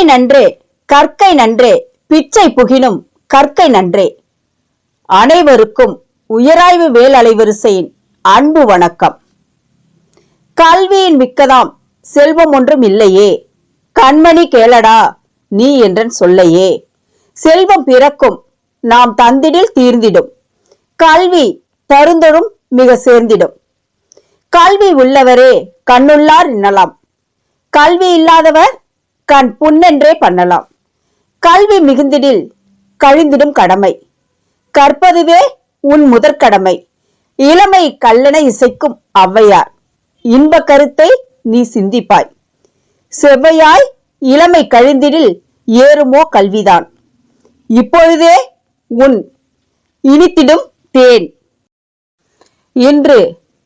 கற்கை நன்றே கற்கை நன்றே பிச்சை புகினும் கற்கை நன்றே. அனைவருக்கும் உயராய்வு வேல் அலைவரிசையின் அன்பு வணக்கம். கல்வியின் மிக்கதாம் செல்வம் ஒன்றும் இல்லையே. கண்மணி கேளடா நீ என்றன் சொல்லையே. செல்வம் பிறக்கும் நாம் தந்திடில் தீர்ந்திடும். கல்வி தருந்தரும் மிக சேர்ந்திடும். கல்வி உள்ளவரே கண்ணுள்ளார் இன்னலாம். கல்வி இல்லாதவர் கண் புண்ணென்றே பண்ணலாம். கல்வி மிகுந்திடில் கழிந்திடும் கடமை. கற்பதுவே உன் முதற்கடமை இளமை கல்லென இசைக்கும் ஔவையார். இன்ப கருத்தை நீ சிந்திப்பாய். செவ்வையாய் இளமை கழிந்திடில் ஏறுமோ கல்விதான். இப்பொழுதே உன் இனித்திடும் தேன். இன்று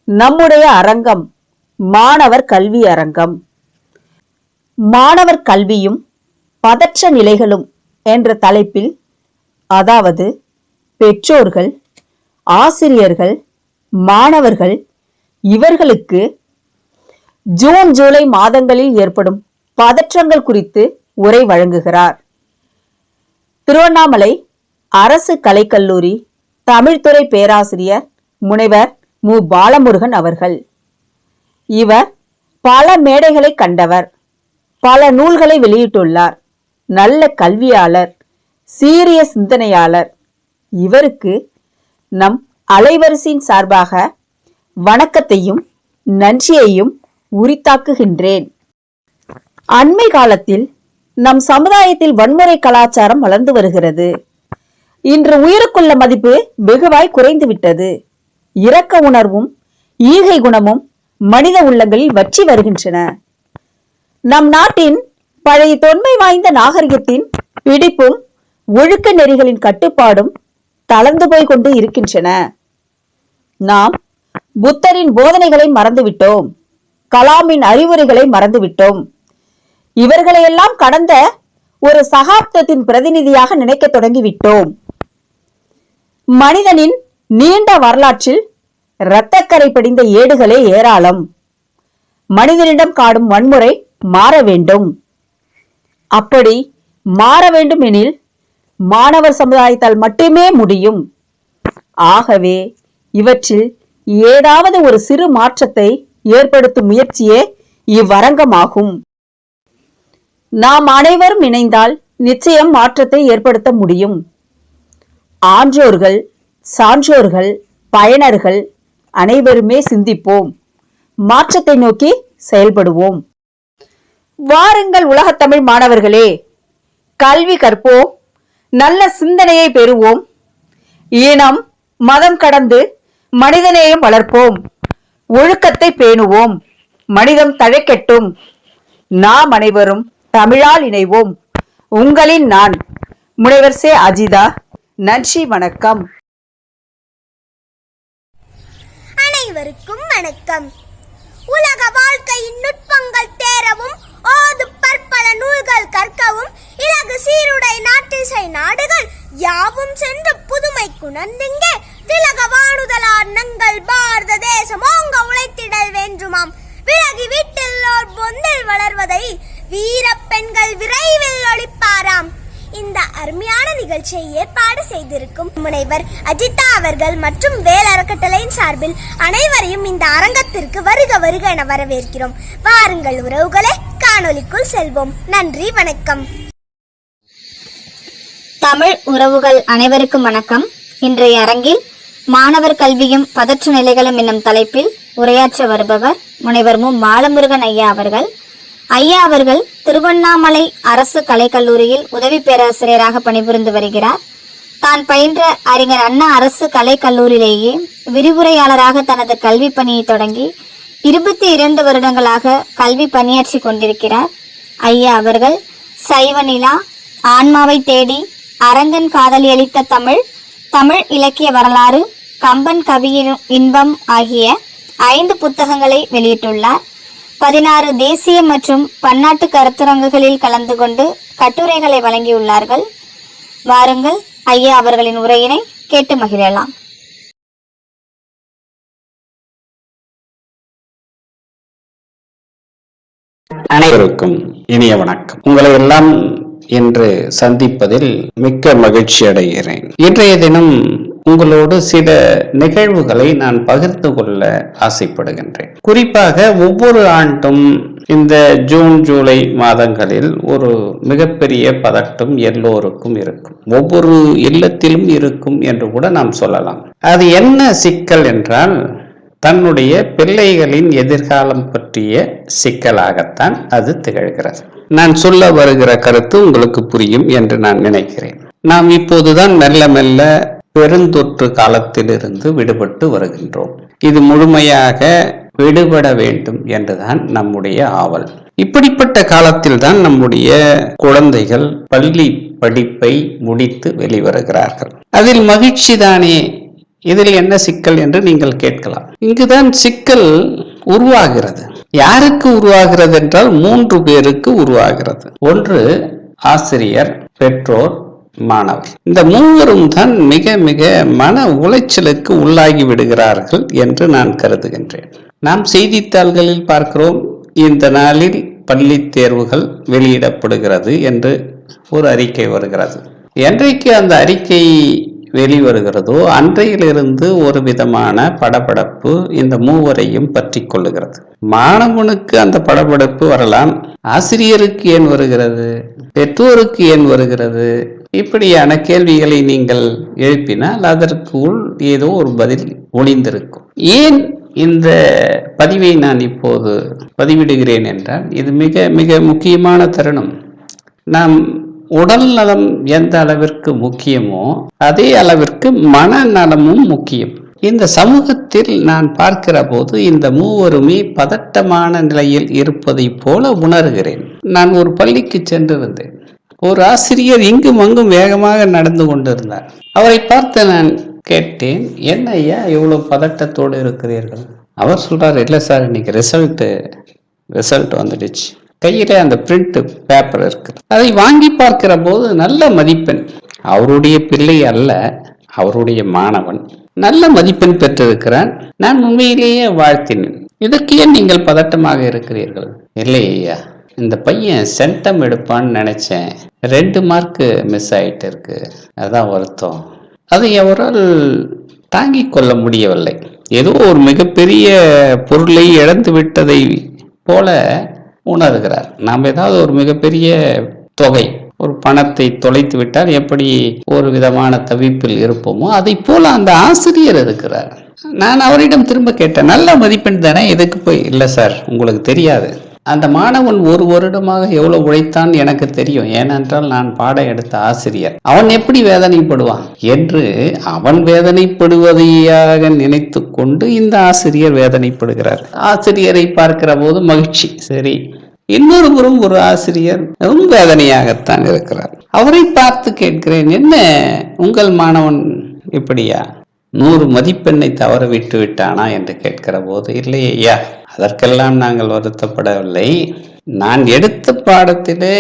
நம்முடைய அரங்கம் மாணவர் கல்வி அரங்கம். மாணவர் கல்வியும் பதற்ற நிலைகளும் என்ற தலைப்பில் அதாவது பெற்றோர்கள் ஆசிரியர்கள் மாணவர்கள் இவர்களுக்கு ஜூன் ஜூலை மாதங்களில் ஏற்படும் பதற்றங்கள் குறித்து உரை வழங்குகிறார். திருவண்ணாமலை அரசு கலைக்கல்லூரி தமிழ்துறை பேராசிரியர் முனைவர் மு. பாலமுருகன் அவர்கள். இவர் பல மேடைகளை கண்டவர். பல நூல்களை வெளியிட்டுள்ளார். நல்ல கல்வியாளர் சீரிய சிந்தனையாளர். இவருக்கு நம் அலைவரிசையின் சார்பாக வணக்கத்தையும் நன்றியையும் உரித்தாக்குகின்றேன். அண்மை காலத்தில் நம் சமுதாயத்தில் வன்முறை கலாச்சாரம் வளர்ந்து வருகிறது. இன்று உயிருக்குள்ள மதிப்பு வெகுவாய் குறைந்துவிட்டது இரக்க உணர்வும் ஈகை குணமும் மனித உள்ளங்களில் வற்றி வருகின்றன. நம் நாட்டின் பழைய தொன்மை வாய்ந்த நாகரிகத்தின் பிடிப்பும் ஒழுக்க நெறிகளின் கட்டுப்பாடும் தளர்ந்து போய் கொண்டு இருக்கின்றன. நாம் புத்தரின் போதனைகளை மறந்துவிட்டோம். கலாமின் அறிவுரைகளை மறந்துவிட்டோம். இவர்களையெல்லாம் கடந்த ஒரு சகாப்தத்தின் பிரதிநிதியாக நினைக்க தொடங்கிவிட்டோம். மனிதனின் நீண்ட வரலாற்றில் இரத்தக்கரை படிந்த ஏடுகளே ஏராளம். மனிதனிடம் காடும் வன்முறை மாற வேண்டும். அப்படி மாற வேண்டும் எனில் மாணவர் சமுதாயத்தால் மட்டுமே முடியும். ஆகவே இவற்றில் ஏதாவது ஒரு சிறு மாற்றத்தை ஏற்படுத்தும் முயற்சியே இவ்வரங்கமாகும். நாம் அனைவரும் இணைந்தால் நிச்சயம் மாற்றத்தை ஏற்படுத்த முடியும். ஆன்றோர்கள் சான்றோர்கள் பயனர்கள் அனைவருமே சிந்திப்போம். மாற்றத்தை நோக்கி செயல்படுவோம். வாருங்கள் உலகத்தமிழ் மாணவர்களே. கல்வி கற்போம் நல்ல சிந்தனையை பெறுவோம். இனம் மதம் கடந்து மனிதநேயம் வளர்ப்போம். ஒழுக்கத்தை பேணுவோம் மனிதம் தழைக்கட்டும். நாம் அனைவரும் தமிழால் இணைவோம். உங்களின் நான் முனைவர் சே அஜிதா. நன்றி வணக்கம். அனைவருக்கும் வணக்கம். உலக வாழ்க்கையின் நுட்பங்கள் நூல்கள் கற்கவும் இலகு சீருடை நாட்டிசை நாடுகள் யாவும் சென்று புதுமை குணர்ந்திங்கே திலக வானுதலார் நங்கள் பாரத தேசம் ஓங்க உழைத்திடல் வேண்டுமாம். விலகி வீட்டில் பொந்தில் வளர்வதை வீர பெண்கள் விரைவில் ஒழிப்பாராம். இந்த அருமையான நிகழ்ச்சியை ஏற்பாடு செய்திருக்கும் முனைவர் அஜிதா அவர்கள் மற்றும் வேல் அறக்கட்டளையின் சார்பில் அனைவரையும் இந்த அரங்கத்திற்கு வருக வருக என வரவேற்கிறோம். வாருங்கள் உறவுகளே. காணொலிக்குள் செல்வோம். நன்றி வணக்கம். தமிழ் உறவுகள் அனைவருக்கும் வணக்கம். இன்றைய அரங்கில் மாணவர் கல்வியும் பதற்ற நிலைகளும் என்னும் தலைப்பில் உரையாற்ற வருபவர் முனைவர் மு. பாலமுருகன் ஐயா அவர்கள். ஐயா அவர்கள் திருவண்ணாமலை அரசு கலைக்கல்லூரியில் உதவி பேராசிரியராக பணிபுரிந்து வருகிறார். தான் பயின்ற அறிஞர் அண்ணா அரசு கலைக்கல்லூரியிலேயே விரிவுரையாளராக தனது கல்வி பணியை தொடங்கி இருபத்தி இரண்டு வருடங்களாக கல்வி பணியாற்றி கொண்டிருக்கிறார் ஐயா அவர்கள் சைவ நிலா ஆன்மாவை தேடி அரங்கன் காதலி அளித்த தமிழ் தமிழ் இலக்கிய வரலாறு கம்பன் கவியின் இன்பம் ஆகிய ஐந்து புத்தகங்களை வெளியிட்டுள்ளார். பதினாறு தேசிய மற்றும் பன்னாட்டு கருத்தரங்குகளில் கலந்து கொண்டு கட்டுரைகளை வழங்கியுள்ளார்கள். வாருங்கள் ஐயா அவர்களின் உரையினை கேட்டு மகிழலாம். அனைவருக்கும் இனிய வணக்கம். உங்களை எல்லாம் இன்று சந்திப்பதில் மிக்க மகிழ்ச்சி அடைகிறேன். இன்றைய தினம் உங்களோடு சில நிகழ்வுகளை நான் பகிர்ந்து கொள்ள ஆசைப்படுகின்றேன். குறிப்பாக ஒவ்வொரு ஆண்டும் இந்த ஜூன் ஜூலை மாதங்களில் ஒரு மிகப்பெரிய பதட்டம் எல்லோருக்கும் இருக்கும். ஒவ்வொரு இல்லத்திலும் இருக்கும் என்று கூட நாம் சொல்லலாம். அது என்ன சிக்கல் என்றால் தன்னுடைய பிள்ளைகளின் எதிர்காலம் பற்றிய சிக்கலாகத்தான் அது திகழ்கிறது. நான் சொல்ல வருகிற கருத்து உங்களுக்கு புரியும் என்று நான் நினைக்கிறேன். நாம் இப்போதுதான் மெல்ல மெல்ல பெருந்தொற்று காலத்திலிருந்து விடுபட்டு வருகின்றோம். இது முழுமையாக விடுபட வேண்டும் என்றுதான் நம்முடைய ஆவல். இப்படிப்பட்ட காலத்தில் தான் நம்முடைய குழந்தைகள் பள்ளி படிப்பை முடித்து வெளிவருகிறார்கள். அதில் மகிழ்ச்சி தானே இதில் என்ன சிக்கல் என்று நீங்கள் கேட்கலாம். இங்குதான் சிக்கல் உருவாகிறது. யாருக்கு உருவாகிறது என்றால் மூன்று பேருக்கு உருவாகிறது. ஒன்று ஆசிரியர் பெற்றோர் மாணவர். இந்த மூவரும் தான் மிக மிக மன உளைச்சலுக்கு உள்ளாகி விடுகிறார்கள் என்று நான் கருதுகின்றேன். நாம் செய்தித்தாள்களில் பார்க்கிறோம் இந்த நாளில் பள்ளி தேர்வுகள் வெளியிடப்படுகிறது என்று ஒரு அறிக்கை வருகிறது. என்றைக்கு அந்த அறிக்கை வெளிவருகிறதோ அன்றையிலிருந்து ஒரு விதமான படபடப்பு இந்த மூவரையும் பற்றி கொள்ளுகிறது. மாணவனுக்கு அந்த படபடப்பு வரலாம் ஆசிரியருக்கு ஏன் வருகிறது பெற்றோருக்கு ஏன் வருகிறது? இப்படியான கேள்விகளை நீங்கள் எழுப்பினால் அதற்குள் ஏதோ ஒரு பதில் ஒளிந்திருக்கும். ஏன் இந்த பதிவை நான் இப்போது பதிவிடுகிறேன் என்றால் இது மிக மிக முக்கியமான தருணம். நாம் உடல் நலம் எந்த அளவிற்கு முக்கியமோ அதே அளவிற்கு மனநலமும் முக்கியம். இந்த சமூகத்தில் நான் பார்க்கிற போது இந்த மூவருமே பதட்டமான நிலையில் இருப்பதைப் போல உணர்கிறேன். நான் ஒரு பள்ளிக்கு சென்றிருந்தேன் ஒரு ஆசிரியர் இங்கும் அங்கும் வேகமாக நடந்து கொண்டிருந்தார். அவரை பார்த்து நான் கேட்டேன் என்ன ஐயா இவ்வளவு பதட்டத்தோடு இருக்கிறீர்கள்? அவர் சொல்கிறார் இல்லை சார் இன்னைக்கு ரிசல்ட்டு ரிசல்ட் வந்துடுச்சு. கையில அந்த பிரிண்ட் பேப்பர் இருக்குது. அதை வாங்கி பார்க்கிற போது நல்ல மதிப்பெண். அவருடைய பிள்ளை அல்ல அவருடைய மாணவன். நல்ல மதிப்பெண் பெற்றிருக்கிறான். நான் உண்மையிலேயே வாழ்த்தினேன். இதற்கு ஏன் நீங்கள் பதட்டமாக இருக்கிறீர்கள்? இல்லை ஐயா இந்த பையன் சென்டம் எடுப்பான்னு நினைச்சேன். ரெண்டு மார்க்கு மிஸ் ஆயிட்டு இருக்கு அதான் வருத்தம். அதை அவரால் தாங்கி கொள்ள முடியவில்லை. ஏதோ ஒரு மிகப்பெரிய பொருளை இழந்து விட்டதை போல உணர்கிறார். நாம் ஏதாவது ஒரு மிகப்பெரிய தொகை ஒரு பணத்தை தொலைத்து விட்டால் எப்படி ஒரு விதமான தவிப்பில் இருப்போமோ அதை போல அந்த ஆசிரியர் இருக்கிறார். நான் அவரிடம் திரும்ப கேட்டேன் நல்ல மதிப்பெண் தானே எதுக்கு போய் இல்லை சார் உங்களுக்கு தெரியாது. அந்த மாணவன் ஒரு வருடமாக எவ்வளவு உழைத்தான் எனக்கு தெரியும். ஏனென்றால் நான் பாடம் எடுத்த ஆசிரியர். அவன் எப்படி வேதனைப்படுவான்? என்று அவன் வேதனைப்படுவதையாக நினைத்து கொண்டு இந்த ஆசிரியர் வேதனைப்படுகிறார். ஆசிரியரை பார்க்கிற போது மகிழ்ச்சி. சரி இன்னொரு புறம் ஒரு ஆசிரியர் ரொம்ப வேதனையாகத்தான் இருக்கிறார். அவரை பார்த்து கேட்கிறேன் என்ன உங்கள் மாணவன் இப்படியா? நூறு மதிப்பெண்ணை தவற விட்டு விட்டானா? என்று கேட்கிற போது இல்லையா அதற்கெல்லாம் நாங்கள் வருத்தப்படவில்லை. நான் எடுத்த பாடத்திலே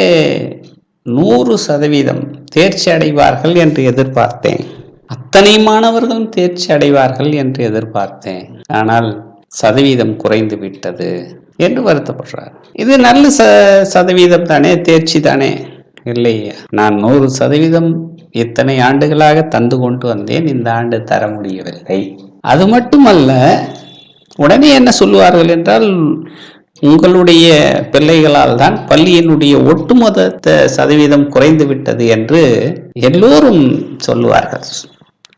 நூறு சதவீதம் தேர்ச்சி அடைவார்கள் என்று எதிர்பார்த்தேன். அத்தனை மாணவர்களும் தேர்ச்சி அடைவார்கள் என்று எதிர்பார்த்தேன். ஆனால் சதவீதம் குறைந்து விட்டது என்று வருத்தப்படுறார். இது நல்ல ச சதவீதம் தானே தேர்ச்சி தானே? இல்லையா. நான் நூறு சதவீதம் இத்தனை ஆண்டுகளாக தந்து கொண்டு வந்தேன். இந்த ஆண்டு தர முடியவில்லை. அது மட்டுமல்ல உடனே என்ன சொல்லுவார்கள் என்றால் உங்களுடைய பிள்ளைகளால் தான் பள்ளியினுடைய ஒட்டுமொத்த சதவீதம் குறைந்து விட்டது என்று எல்லோரும் சொல்லுவார்கள்.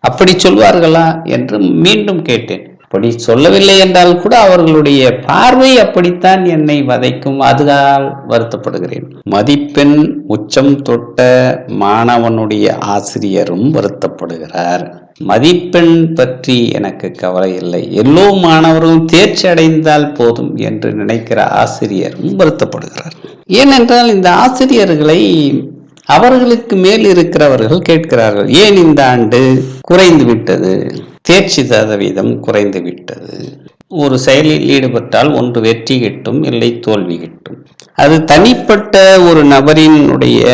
அப்படி சொல்வார்களா என்று மீண்டும் கேட்டேன். அப்படி சொல்லவில்லை என்றால் கூட அவர்களுடைய பார்வை அப்படித்தான் என்னை வதைக்கும். அதுதான் வருத்தப்படுகிறேன். மதிப்பெண் உச்சம் தொட்ட மாணவனுடைய ஆசிரியரும் வருத்தப்படுகிறார். மதிப்பெண் பற்றி எனக்கு கவலை இல்லை. எல்லோ மாணவரும் தேர்ச்சி அடைந்தால் போதும் என்று நினைக்கிற ஆசிரியரும் வருத்தப்படுகிறார். ஏனென்றால் இந்த ஆசிரியர்களை அவர்களுக்கு மேல் இருக்கிறவர்கள் கேட்கிறார்கள். ஏன் இந்த ஆண்டு குறைந்து விட்டது? தேர்ச்சி சதவீதம் குறைந்து விட்டது. ஒரு செயலில் ஈடுபட்டால் ஒன்று வெற்றி கிட்டும் இல்லை தோல்வி கிட்டும். அது தனிப்பட்ட ஒரு நபரினுடைய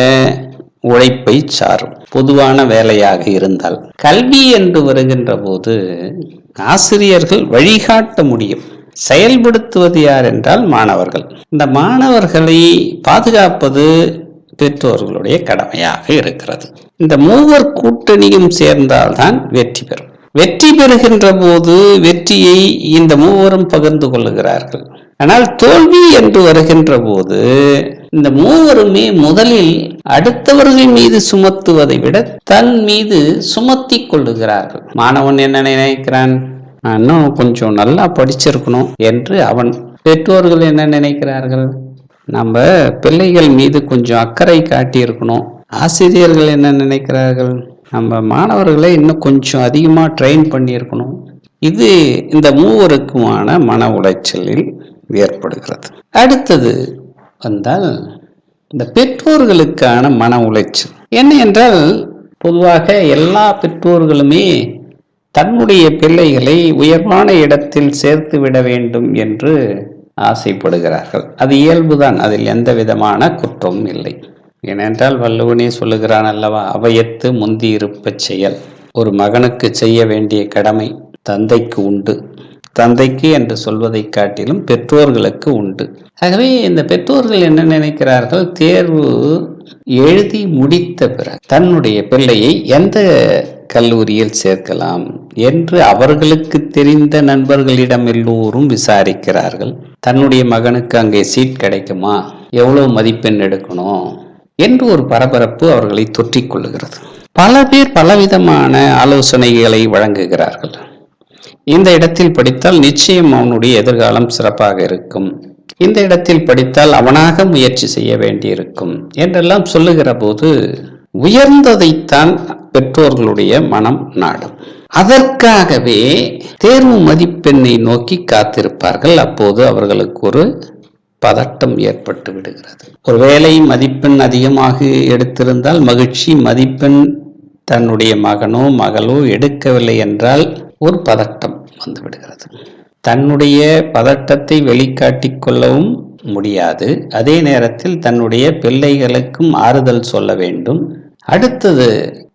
உழைப்பை சாரும். பொதுவான வேலையாக இருந்தால். கல்வி என்று வருகின்ற போது ஆசிரியர்கள் வழிகாட்ட முடியும். செயல்படுத்துவது யார் என்றால் மாணவர்கள். இந்த மாணவர்களை பாதுகாப்பது பெற்றோர்களுடைய கடமையாக இருக்கிறது. இந்த மூவர் கூட்டணியும் சேர்ந்தால்தான் வெற்றி பெறும். வெற்றி பெறுகின்ற போது வெற்றியை இந்த மூவரும் பகிர்ந்து கொள்ளுகிறார்கள். ஆனால் தோல்வி என்று வருகின்ற போது இந்த மூவருமே முதலில் அடுத்தவர்கள் மீது சுமத்துவதை விட தன் மீது சுமத்தி கொள்ளுகிறார்கள். மாணவன் என்ன நினைக்கிறான்? இன்னும் கொஞ்சம் நல்லா படிச்சிருக்கணும் என்று அவன் பெற்றோர்கள் என்ன நினைக்கிறார்கள்? நம்ம பிள்ளைகள் மீது கொஞ்சம் அக்கறை காட்டியிருக்கணும். ஆசிரியர்கள் என்ன நினைக்கிறார்கள்? நம்ம மாணவர்களை இன்னும் கொஞ்சம் அதிகமாக ட்ரெயின் பண்ணியிருக்கணும். இது இந்த மூவருக்குமான மன உளைச்சலில் ஏற்படுகிறது. அடுத்தது வந்தால் இந்த பெற்றோர்களுக்கான மன உளைச்சல். என்ன என்றால் பொதுவாக எல்லா பெற்றோர்களுமே தன்னுடைய பிள்ளைகளை உயர்வான இடத்தில் சேர்த்து விட வேண்டும் என்று ஆசைப்படுகிறார்கள். அது இயல்புதான் அதில் எந்த விதமான குற்றமும் இல்லை. ஏனென்றால் வள்ளுவனே சொல்லுகிறான் அல்லவா அவையத்து முந்தி இருப்பச் செயல். ஒரு மகனுக்கு செய்ய வேண்டிய கடமை தந்தைக்கு உண்டு. தந்தைக்கு என்று சொல்வதை காட்டிலும் பெற்றோர்களுக்கு உண்டு. ஆகவே இந்த பெற்றோர்கள் என்ன நினைக்கிறார்கள்? தேர்வு எழுதி முடித்த பிறகு தன்னுடைய பிள்ளையை எந்த கல்லூரியில் சேர்க்கலாம் என்று அவர்களுக்கு தெரிந்த நண்பர்களிடம் எல்லோரும் விசாரிக்கிறார்கள். தன்னுடைய மகனுக்கு அங்கே சீட் கிடைக்குமா? எவ்வளவு மதிப்பெண் எடுக்கணும்? என்று ஒரு பரபரப்பு அவர்களை தொற்றிக் கொள்ளுகிறது. பல பேர் பலவிதமான ஆலோசனைகளை வழங்குகிறார்கள். இந்த இடத்தில் படித்தால் நிச்சயம் அவனுடைய எதிர்காலம் சிறப்பாக இருக்கும். இந்த இடத்தில் படித்தால் அவனாக முயற்சி செய்ய வேண்டியிருக்கும் என்றெல்லாம் சொல்லுகிற போது உயர்ந்ததைத்தான் பெற்றோர்களுடைய மனம் நாடும். அதற்காகவே தேர்வு மதிப்பெண்ணை நோக்கி காத்திருப்பார்கள். அப்போது அவர்களுக்கு ஒரு பதட்டம் ஏற்பட்டு விடுகிறது. ஒருவேளை மதிப்பெண் அதிகமாக எடுத்திருந்தால் மகிழ்ச்சி மதிப்பெண் தன்னுடைய மகனோ மகளோ எடுக்கவில்லை என்றால் ஒரு பதட்டம் வந்து விடுகிறது. தன்னுடைய பதட்டத்தை வெளிக்காட்டிக் கொள்ளவும் முடியாது. அதே நேரத்தில் தன்னுடைய பிள்ளைகளுக்கும் ஆறுதல் சொல்ல வேண்டும். அடுத்தது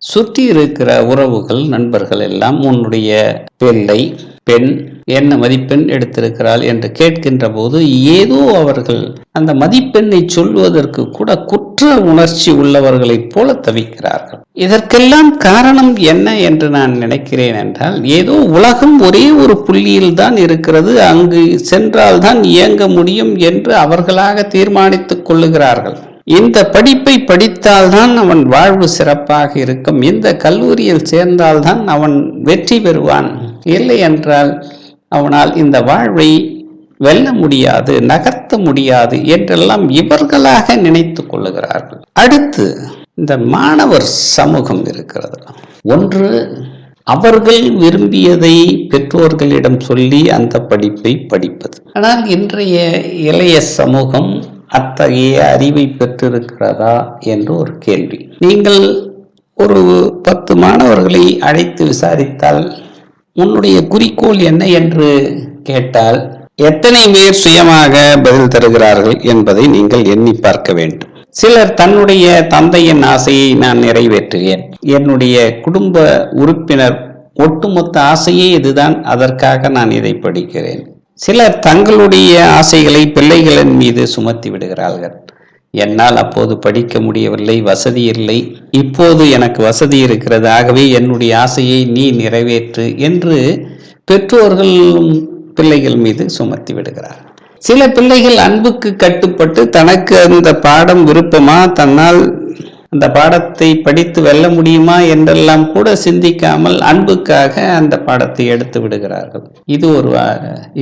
சுற்றி இருக்கிற உறவுகள் நண்பர்கள் எல்லாம் உன்னுடைய பிள்ளை பெண் என்ன மதிப்பெண் எடுத்திருக்கிறாள் என்று கேட்கின்ற போது ஏதோ அவர்கள் அந்த மதிப்பெண்ணை சொல்வதற்கு கூட குற்ற உணர்ச்சி உள்ளவர்களைப் போல தவிக்கிறார்கள். இதற்கெல்லாம் காரணம் என்ன என்று நான் நினைக்கிறேன் என்றால் ஏதோ உலகம் ஒரே ஒரு புள்ளியில் தான் இருக்கிறது அங்கு சென்றால்தான் இயங்க முடியும் என்று அவர்களாக தீர்மானித்துக் கொள்ளுகிறார்கள். இந்த படிப்பை படித்தால்தான் அவன் வாழ்வு சிறப்பாக இருக்கும் இந்த கல்லூரியில் சேர்ந்தால்தான் அவன் வெற்றி பெறுவான். இல்லை என்றால் அவனால் இந்த வாழ்வை வெல்ல முடியாது நகர்த்த முடியாது என்றெல்லாம் இவர்களாக நினைத்து கொள்ளுகிறார்கள். அடுத்து இந்த மாணவர் சமூகம் இருக்கிறது. ஒன்று அவர்கள் விரும்பியதை பெற்றோர்களிடம் சொல்லி அந்த படிப்பை படிப்பது. ஆனால் இன்றைய இளைய சமூகம் அத்தகைய அறிவை பெற்றிருக்கிறதா என்று ஒரு கேள்வி. நீங்கள் ஒரு பத்து மாணவர்களை அழைத்து விசாரித்தால் உன்னுடைய குறிக்கோள் என்ன என்று கேட்டால் எத்தனை பேர் சுயமாக பதில் தருகிறார்கள் என்பதை நீங்கள் எண்ணி பார்க்க வேண்டும். சிலர் தன்னுடைய தந்தையின் ஆசையை நான் நிறைவேற்றுவேன் என்னுடைய குடும்ப உறுப்பினர் ஒட்டுமொத்த ஆசையே இதுதான் அதற்காக நான் இதை படிக்கிறேன். சிலர் தங்களுடைய ஆசைகளை பிள்ளைகளின் மீது சுமத்தி விடுகிறார்கள். என்னால் அப்போது படிக்க முடியவில்லை வசதி இல்லை. இப்போது எனக்கு வசதி இருக்கிறது. ஆகவே என்னுடைய ஆசையை நீ நிறைவேற்று என்று பெற்றோர்களும் பிள்ளைகள் மீது சுமத்தி விடுகிறார். சில பிள்ளைகள் அன்புக்கு கட்டுப்பட்டு தனக்கு அந்த பாடம் விருப்பமா தன்னால் அந்த பாடத்தை படித்து வெல்ல முடியுமா என்றெல்லாம் கூட சிந்திக்காமல் அன்புக்காக அந்த பாடத்தை எடுத்து விடுகிறார்கள். இது ஒரு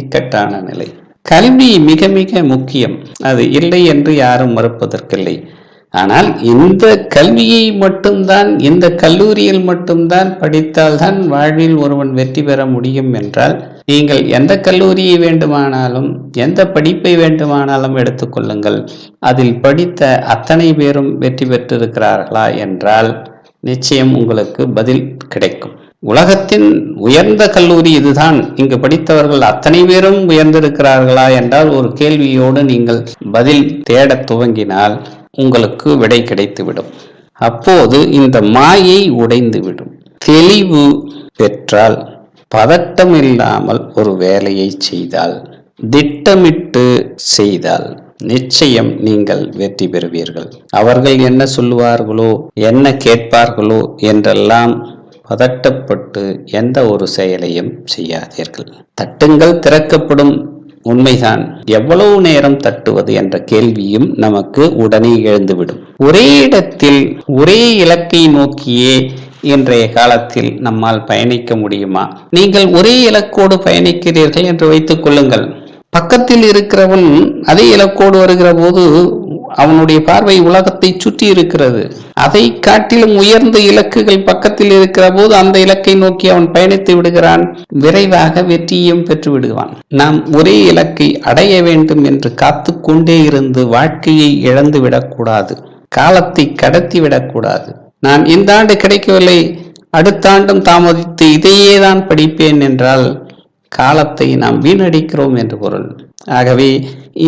இக்கட்டான நிலை. கல்வி மிக மிக முக்கியம். அது இல்லை என்று யாரும் மறுப்பதற்கில்லை. ஆனால் இந்த கல்வியை மட்டும்தான் இந்த கல்லூரியில் மட்டும்தான் படித்தால்தான் வாழ்வில் ஒருவன் வெற்றி பெற முடியும் என்றால் நீங்கள் எந்த கல்லூரியை வேண்டுமானாலும் எந்த படிப்பை வேண்டுமானாலும் எடுத்துக்கொள்ளுங்கள் அதில் படித்த அத்தனை பேரும் வெற்றி பெற்றிருக்கிறார்களா என்றால் நிச்சயம் உங்களுக்கு பதில் கிடைக்கும். உலகத்தின் உயர்ந்த கல்லூரி இதுதான். இங்கு படித்தவர்கள் அத்தனை பேரும் உயர்ந்திருக்கிறார்களா என்றால் ஒரு கேள்வியோடு நீங்கள் பதில் தேடத் துவங்கினால் உங்களுக்கு விடை கிடைத்துவிடும். அப்போது இந்த மாயை உடைந்துவிடும். தெளிவு பெற்றால் பதட்டம் இல்லாமல் ஒரு வேலையை செய்தால் திட்டமிட்டு செய்தால் நிச்சயம் நீங்கள் வெற்றி பெறுவீர்கள். அவர்கள் என்ன சொல்லுவார்களோ என்ன கேட்பார்களோ என்றெல்லாம் பதட்டப்பட்டு எந்த ஒரு செயலையும் செய்யாதீர்கள். தட்டுங்கள் திறக்கப்படும் உண்மைதான். எவ்வளவு நேரம் தட்டுவது என்ற கேள்வியும் நமக்கு உடனே எழுந்துவிடும். ஒரே இடத்தில் ஒரே இலக்கை நோக்கியே இன்றைய காலத்தில் நம்மால் பயணிக்க முடியுமா? நீங்கள் ஒரே இலக்கோடு பயணிக்கிறீர்கள் என்று வைத்துக் கொள்ளுங்கள். பக்கத்தில் இருக்கிறவன் அதே இலக்கோடு வருகிற போது அவனுடைய பார்வை உலகத்தை சுற்றி இருக்கிறது. அதை காட்டிலும் உயர்ந்த இலக்குகள் பக்கத்தில் இருக்கிற போது அந்த இலக்கை நோக்கி அவன் பயணித்து விடுகிறான். விரைவாக வெற்றியும் பெற்று விடுவான். நாம் ஒரே இலக்கை அடைய வேண்டும் என்று காத்து கொண்டே இருந்து வாழ்க்கையை இழந்து விடக்கூடாது. காலத்தை கடத்தி விடக்கூடாது. நான் இந்த ஆண்டு கிடைக்கவில்லை. அடுத்த ஆண்டும் தாமதித்து இதையே தான் படிப்பேன் என்றால் காலத்தை நாம் வீணடிக்கிறோம் என்று பொருள். ஆகவே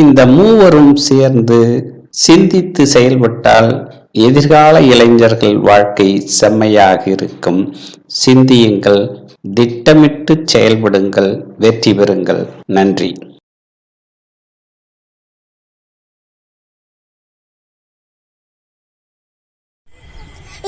இந்த மூவரும் சேர்ந்து சிந்தித்து செயல்பட்டால் எதிர்கால இளைஞர்கள் வாழ்க்கை செம்மையாக இருக்கும். சிந்தியுங்கள் திட்டமிட்டு செயல்படுங்கள் வெற்றி பெறுங்கள். நன்றி.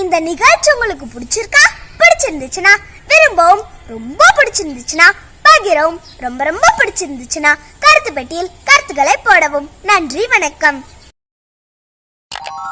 இந்த நிகழ்ச்சி உங்களுக்கு பிடிச்சிருக்கா? பிடிச்சிருந்துச்சுன்னா விரும்பவும் ரொம்ப பிடிச்சிருந்துச்சுன்னா பகிரவும் ரொம்ப ரொம்ப பிடிச்சிருந்துச்சுன்னா கருத்து பெட்டியில் கருத்துக்களை போடவும். நன்றி வணக்கம். you